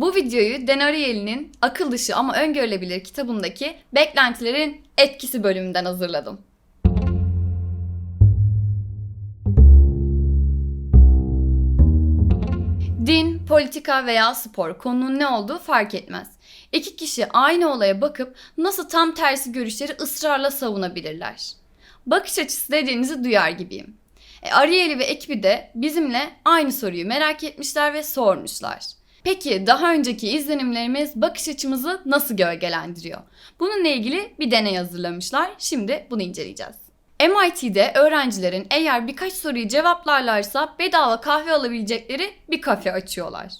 Bu videoyu Dan Ariely'nin akıl dışı ama öngörülebilir kitabındaki beklentilerin etkisi bölümünden hazırladım. Din, politika veya spor konunun ne olduğu fark etmez. İki kişi aynı olaya bakıp nasıl tam tersi görüşleri ısrarla savunabilirler. Bakış açısı dediğinizi duyar gibiyim. E, Ariely ve ekibi de bizimle aynı soruyu merak etmişler ve sormuşlar. Peki daha önceki izlenimlerimiz bakış açımızı nasıl gölgelendiriyor? Bununla ilgili bir deney hazırlamışlar. Şimdi bunu inceleyeceğiz. MIT'de öğrencilerin eğer birkaç soruyu cevaplarlarsa bedava kahve alabilecekleri bir kafe açıyorlar.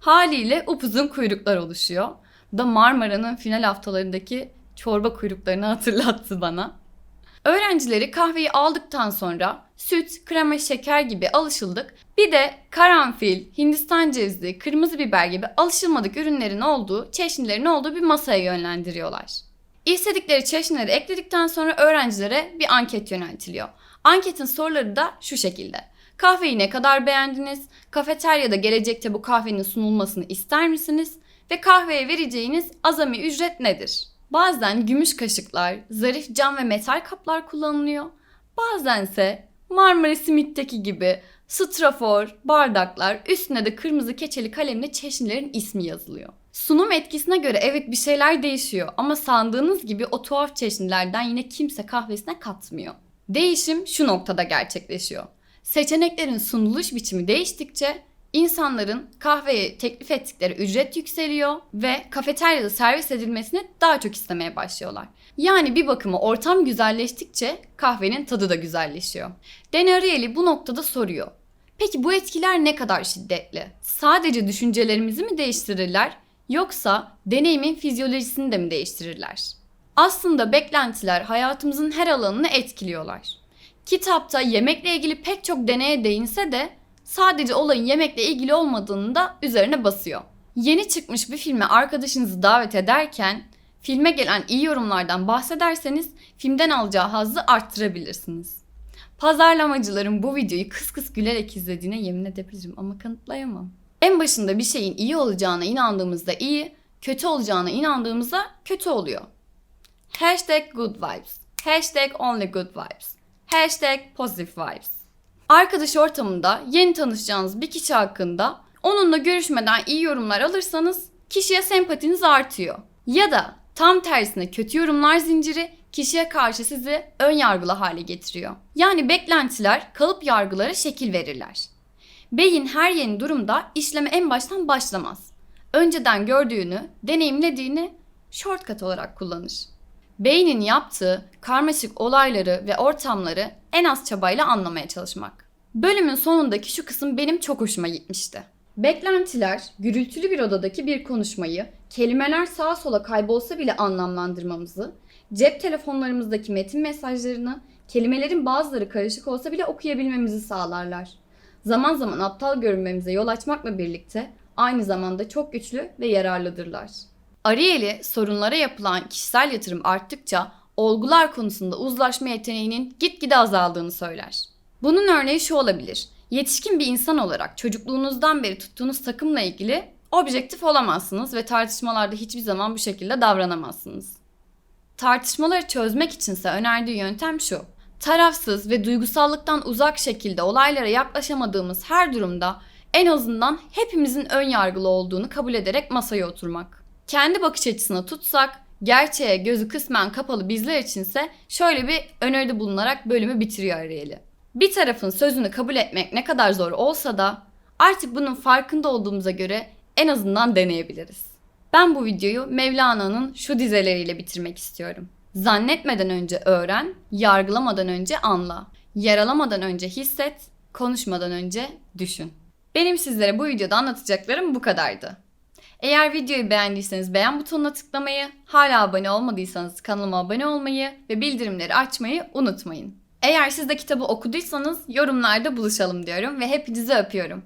Haliyle upuzun kuyruklar oluşuyor. Da Marmara'nın final haftalarındaki çorba kuyruklarını hatırlattı bana. Öğrencileri kahveyi aldıktan sonra süt, krema, şeker gibi alışıldık. Bir de karanfil, Hindistan cevizi, kırmızı biber gibi alışılmadık ürünlerin olduğu, çeşnilerin olduğu bir masaya yönlendiriyorlar. İstedikleri çeşnileri ekledikten sonra öğrencilere bir anket yöneltiliyor. Anketin soruları da şu şekilde. Kahveyi ne kadar beğendiniz? Kafeteryada gelecekte bu kahvenin sunulmasını ister misiniz? Ve kahveye vereceğiniz azami ücret nedir? Bazen gümüş kaşıklar, zarif cam ve metal kaplar kullanılıyor. Bazense Marmara Simit'teki gibi strafor, bardaklar, üstüne de kırmızı keçeli kalemle çeşnilerin ismi yazılıyor. Sunum etkisine göre evet bir şeyler değişiyor ama sandığınız gibi o tuhaf çeşnilerden yine kimse kahvesine katmıyor. Değişim şu noktada gerçekleşiyor. Seçeneklerin sunuluş biçimi değiştikçe insanların kahveye teklif ettikleri ücret yükseliyor ve kafeteryada servis edilmesini daha çok istemeye başlıyorlar. Yani bir bakıma ortam güzelleştikçe kahvenin tadı da güzelleşiyor. Dan Ariely bu noktada soruyor. Peki bu etkiler ne kadar şiddetli? Sadece düşüncelerimizi mi değiştirirler yoksa deneyimin fizyolojisini de mi değiştirirler? Aslında beklentiler hayatımızın her alanını etkiliyorlar. Kitapta yemekle ilgili pek çok deneye değinse de sadece olayın yemekle ilgili olmadığını da üzerine basıyor. Yeni çıkmış bir filme arkadaşınızı davet ederken filme gelen iyi yorumlardan bahsederseniz filmden alacağı hazzı arttırabilirsiniz. Pazarlamacıların bu videoyu kıs kıs gülerek izlediğine yemin edebilirim ama kanıtlayamam. En başında bir şeyin iyi olacağına inandığımızda iyi, kötü olacağına inandığımızda kötü oluyor. Hashtag good vibes. Hashtag only good vibes. Hashtag positive vibes. Arkadaş ortamında yeni tanışacağınız bir kişi hakkında onunla görüşmeden iyi yorumlar alırsanız kişiye sempatiniz artıyor. Ya da tam tersine kötü yorumlar zinciri kişiye karşı sizi ön yargılı hale getiriyor. Yani beklentiler kalıp yargılara şekil verirler. Beyin her yeni durumda işleme en baştan başlamaz. Önceden gördüğünü, deneyimlediğini shortcut olarak kullanır. Beynin yaptığı karmaşık olayları ve ortamları en az çabayla anlamaya çalışmak. Bölümün sonundaki şu kısım benim çok hoşuma gitmişti. Beklentiler, gürültülü bir odadaki bir konuşmayı, kelimeler sağa sola kaybolsa bile anlamlandırmamızı, cep telefonlarımızdaki metin mesajlarını, kelimelerin bazıları karışık olsa bile okuyabilmemizi sağlarlar. Zaman zaman aptal görünmemize yol açmakla birlikte aynı zamanda çok güçlü ve yararlıdırlar. Ariely sorunlara yapılan kişisel yatırım arttıkça olgular konusunda uzlaşma yeteneğinin gitgide azaldığını söyler. Bunun örneği şu olabilir. Yetişkin bir insan olarak çocukluğunuzdan beri tuttuğunuz takımla ilgili objektif olamazsınız ve tartışmalarda hiçbir zaman bu şekilde davranamazsınız. Tartışmaları çözmek içinse önerdiği yöntem şu. Tarafsız ve duygusallıktan uzak şekilde olaylara yaklaşamadığımız her durumda en azından hepimizin ön yargılı olduğunu kabul ederek masaya oturmak. Kendi bakış açısına tutsak, gerçeğe gözü kısmen kapalı bizler içinse şöyle bir öneride bulunarak bölümü bitiriyor Ariely. Bir tarafın sözünü kabul etmek ne kadar zor olsa da artık bunun farkında olduğumuza göre en azından deneyebiliriz. Ben bu videoyu Mevlana'nın şu dizeleriyle bitirmek istiyorum. Zannetmeden önce öğren, yargılamadan önce anla. Yaralamadan önce hisset, konuşmadan önce düşün. Benim sizlere bu videoda anlatacaklarım bu kadardı. Eğer videoyu beğendiyseniz beğen butonuna tıklamayı, hala abone olmadıysanız kanalıma abone olmayı ve bildirimleri açmayı unutmayın. Eğer siz de kitabı okuduysanız yorumlarda buluşalım diyorum ve hepinizi öpüyorum.